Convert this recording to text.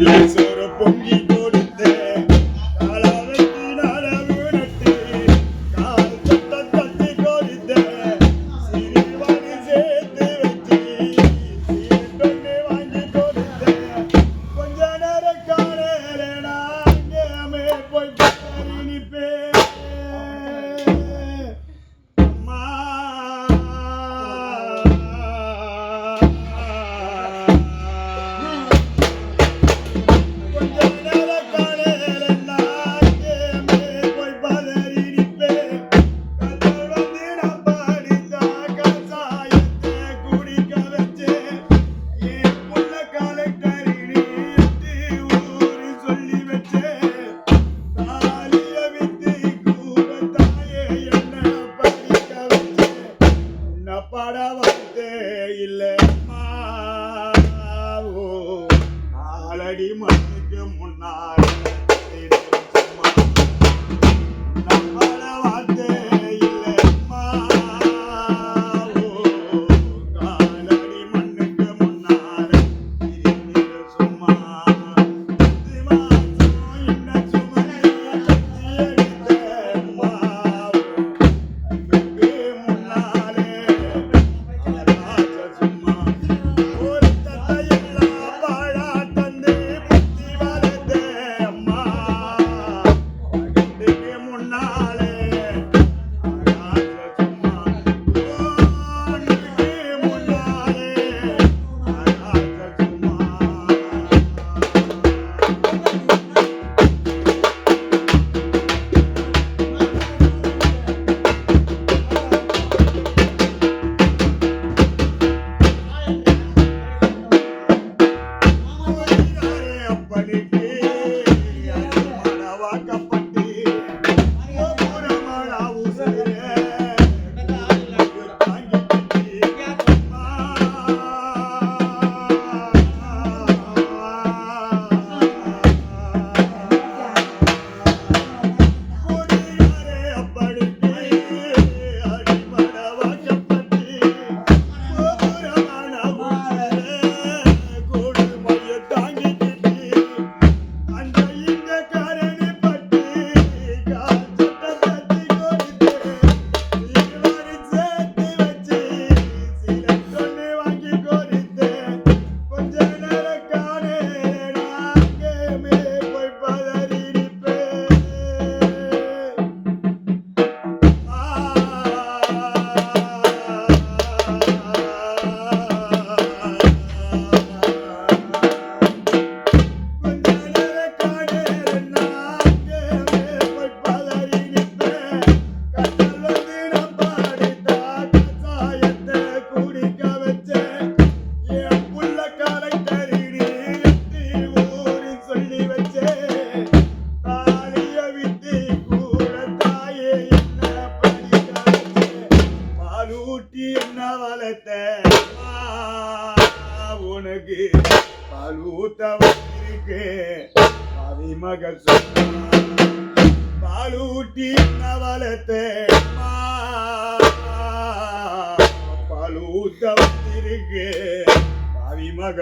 蓝色的风衣 I'm ready, money, demonai. உனக்கு பாலூத்த வந்திருக்கு மதிமக பாலூட்டி நவலத்தை பாலூத்த வந்திருக்கு மதிமக